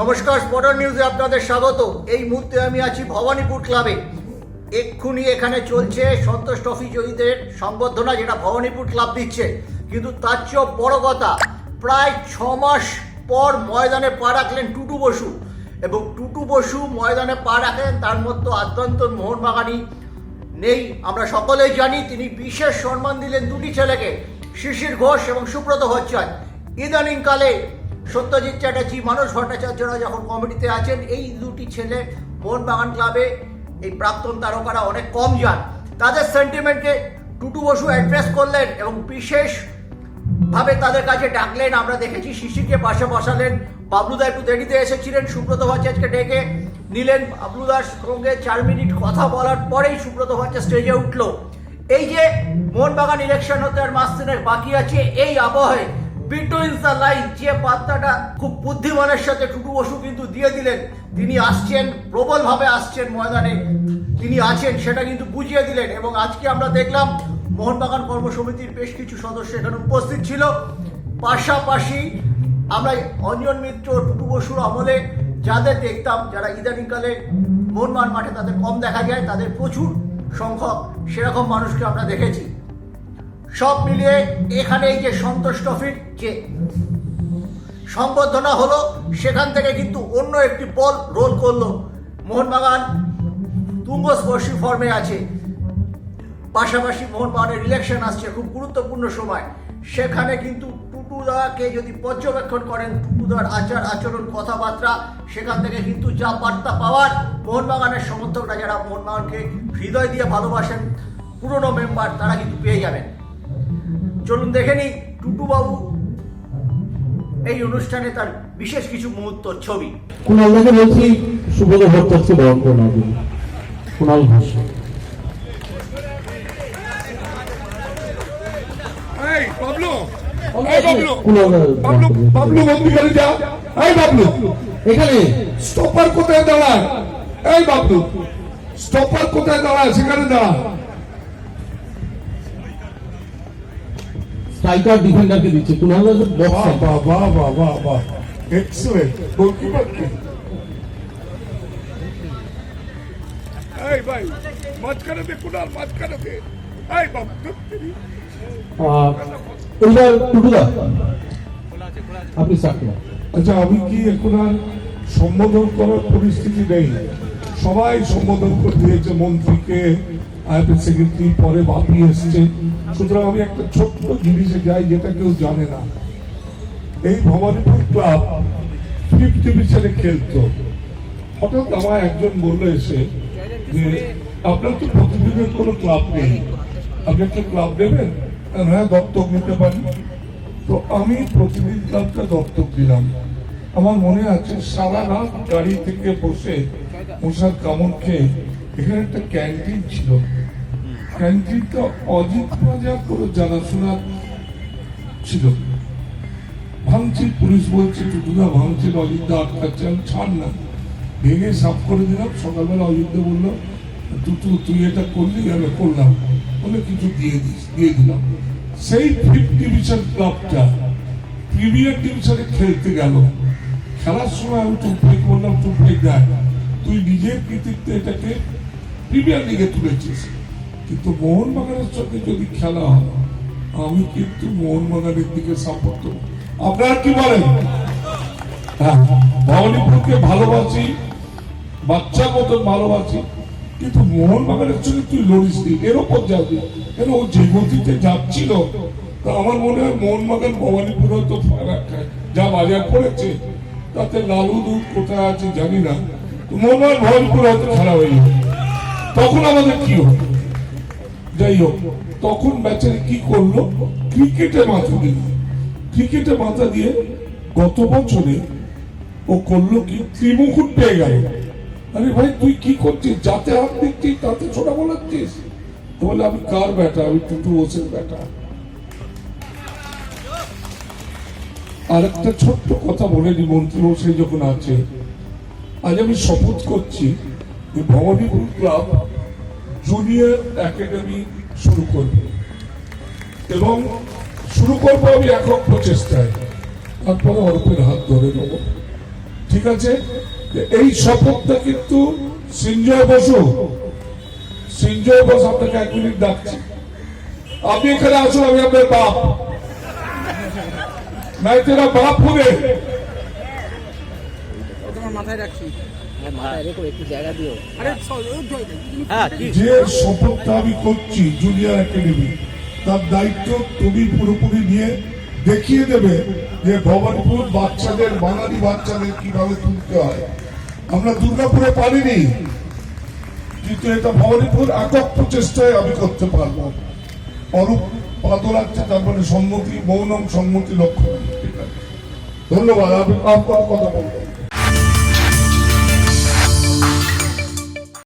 নমস্কার স্পটার নিউজে আপনাদের স্বাগত। এই মুহূর্তে আমি আছি ভবানীপুর ক্লাবে এক্ষুনি এখানে চলছে সন্তোষ ট্রফি জয়ীদের সংবর্ধনা, যেটা ভবানীপুর ক্লাব দিচ্ছে। কিন্তু তার চেয়েও বড় কথা, প্রায় ছ মাস পর ময়দানে পা রাখলেন টুটু বসু। এবং টুটু বসু ময়দানে পা রাখলেন তার মধ্যে আদ্যন্তর মোহনবাগানি নেই। আমরা সকলেই জানি, তিনি বিশেষ সম্মান দিলেন দুটি ছেলেকে, শিশির ঘোষ এবং সুব্রত ভট্টাচার্য। ইদানিংকালে সত্যজিৎ চ্যাটার্জি মানস ভট্টাচার্যরা যখন কমিটিতে আছেন, এই দুটি ছেলে মোহনবাগান ক্লাবে এই প্রাক্তন তারকারা অনেক কম যান। তাদের সেন্টিমেন্টকে টুটু বসু অ্যাড্রেস করলেন এবং বিশেষ ভাবে তাদের কাছে ডাকলেন। আমরা দেখেছি শিশিরকে পাশে বসালেন। বাবলুদা একটু দেরিতে এসেছিলেন। সুব্রত ভট্টাচার্যকে ডেকে নিলেন। বাবলুদার সঙ্গে চার মিনিট কথা বলার পরেই সুব্রত ভট্টাচার্য স্টেজে উঠল। এই যে মোহনবাগান ইলেকশন হতে আর মাস বাকি আছে, এই আবহে বিটুইন দ্য লাইন যে বার্তাটা খুব বুদ্ধিমানের সাথে টুটু বসু কিন্তু দিয়ে দিলেন, তিনি আসছেন, প্রবলভাবে আসছেন ময়দানে, তিনি আছেন, সেটা কিন্তু বুঝিয়ে দিলেন। এবং আজকে আমরা দেখলাম, মোহনবাগান কর্মসমিতির বেশ কিছু সদস্য এখানে উপস্থিত ছিল। পাশাপাশি আমরা অঞ্জন মিত্র, টুটু বসুর আমলে যাদের দেখতাম, যারা ইদানিংকালে মোহনবাগান মাঠে তাদের কম দেখা যায়, তাদের প্রচুর সংখ্যক সেরকম মানুষকে আমরা দেখেছি। সব মিলিয়ে এখানে এই যে সন্তোষ ট্রফির যে সংবর্ধনা হলো সেখান থেকে কিন্তু অন্য একটি বল রোল করল। মোহনবাগান তুঙ্গস্পর্শী ফর্মে আছে। পাশাপাশি মোহনবাগানের ইলেকশন আসছে খুব গুরুত্বপূর্ণ সময়। সেখানে কিন্তু টুটুদাকে যদি পর্যবেক্ষণ করেন, টুটুদার আচার আচরণ, কথাবার্তা, সেখান থেকে কিন্তু যা বার্তা পাওয়ার মোহনবাগানের সমর্থকরা যারা মোহনবাগানকে হৃদয় দিয়ে ভালোবাসেন, পুরনো মেম্বার তারা কিন্তু পেয়ে যাবেন। চলুন দেখে নিই টুটুবাবু এই অনুষ্ঠানে তার বিশেষ কিছু মুহূর্ত ছবি। কুণালদাকে বলছি সুব্রত ভট্টাচার্য বরণ কুণাল ঘোষ। এখানে? স্টপার কোথায় দাঁড়ায়? এই বাবলু স্টপার কোথায় দাঁড়ায়? সেখানে দাঁড়া স্ট্রাইকার ডিফেন্ডারকে দিচ্ছে। কুণাল বাহ বক্স বাহ বাহ বাহ বাহ বাহ এক্সেলেন্ট গোলকিপার কে? এই ভাই মাঝখানে দে কুনাল মাঝখানে দে। এই বাবু এইবার টুটুদা। আপনি স্টার্ট করুন। আচ্ছা আমি কি এখন আর সম্বোধন করার পরিস্থিতি নেই? সবাই সম্বোধন করে দিয়েছে মন্ত্রীকে আইপি সেক্রেটারি পরে বাপি এসছে। সুতরাং আমি একটা ছোট্ট জিনিসে যাই যেটা কেউ জানে না। এই ভবানীপুর ক্লাব ফিফথ ডিভিশনে খেলতো। হঠাৎ আমার একজন বলল এসে যে, আপনার তো প্রতিদিনের কোনো ক্লাব নেই। আপনি একটা ক্লাব দেবেন হ্যাঁ দত্তক নিতে পারি। তো আমি প্রতিদিন ক্লাবটা দত্তক দিলাম। আমার মনে আছে, সারা রাত গাড়ি থেকে বসে মশার কামড় খেয়ে এখানে একটা ক্যান্টিন ছিল। ক্যান্টিনটা অজিত রাজা করে জানাশোনা ছিল। ভাঙছি পুলিশ বলছে, টুটুদা ভাঙছে অযোধ্যা আটকাচ্ছে, আমি ছাড় না। ভেঙে সাফ করে দিলাম। সকালবেলা অযোধ্যা বলল, টুটু, তুই এটা করলি, আমি করলাম। বলে কিছু দিয়ে দিস, দিয়ে দিলাম। সেই ফিফথ ডিভিশন ক্লাবটা প্রিমিয়ার ডিভিশনে খেলতে গেল। খেলার সময় আমি টুকফেক বললাম টুকফেক দেখ তুই নিজের কৃতিত্বে এটাকে প্রিমিয়ার লিগে তুলেছিস। কিন্তু মোহনবাগানের সঙ্গে যদি খেলা হয় আমি কিন্তু মোহনবাগানের দিকে সাপোর্ট আপনারা কি বলেন? হ্যাঁ, ভবানীপুরকে ভালোবাসি বাচ্চার মতন ভালোবাসি কিন্তু মোহনবাগানের সঙ্গে তুই লড়িস নি। এর ওপর যাবি কেন ও যে গতিতে যাচ্ছিল তা আমার মনে হয় মোহনবাগান ভবানীপুর হয়তো যা বাজার পড়েছে তাতে লালু দুধ কোথায় আছে জানি না। মোহনবাগান ভবানীপুর হয়তো খেলা হয়ে যাবে। তখন আমাদের কি হবে? যাই হোক, তখন ম্যাচের কি করল? ক্রিকেটে মাথা দিল ক্রিকেটে মাথা দিয়ে গত বছরে ও করল কি? ত্রিমুকুট পেয়ে গেল। আরে ভাই, তুই কি করছিস? যাতে হাত দিচ্ছিস, তাতে ছোটা বলাচ্ছিস? বলে, আমি কার ব্যাটা? আমি টুটু ওসের ব্যাটা। আর একটা ছোট্ট কথা বলে নি মন্ত্রী মশাই যখন আছে আজ আমি শপথ করছি যে ভবানীপুর ক্লাব জুনিয়র একাডেমি শুরু করবে। এবং শুরু করব আমি একক প্রচেষ্টায়। তারপরে অল্পের হাত ধরে নেব। ঠিক আছে? এই শপথটা কিন্তু সিঞ্জয় বসু সিঞ্জয় বসু আপনাকে এক মিনিট ডাকছি। আপনি এখানে আসুন, আমি আপনার বাপ। নাই তেরা বাপ হবে তোমার মাথায় রাখছি মাথায় রেখো একটু জায়গা দিও আরে চ- ওই ধরে দে। হ্যাঁ ঠিক যে শপথটা আমি করছি জুনিয়র একাডেমি তার দায়িত্ব তুমি পুরোপুরি নিয়ে দেখিয়ে দেবে যে ভবানীপুর বাচ্চাদের বাঙালি বাচ্চাদের কীভাবে তুলতে হয়। আমরা দুর্গাপুরে পারিনি কিন্তু এটা ভবানীপুর একক প্রচেষ্টায় আমি করতে পারব। অরূপ পাদ রাখছে তারপরে সম্মতি মৌনম সম্মতি লক্ষ্য ধন্যবাদ আমি আপনার কথা বলব।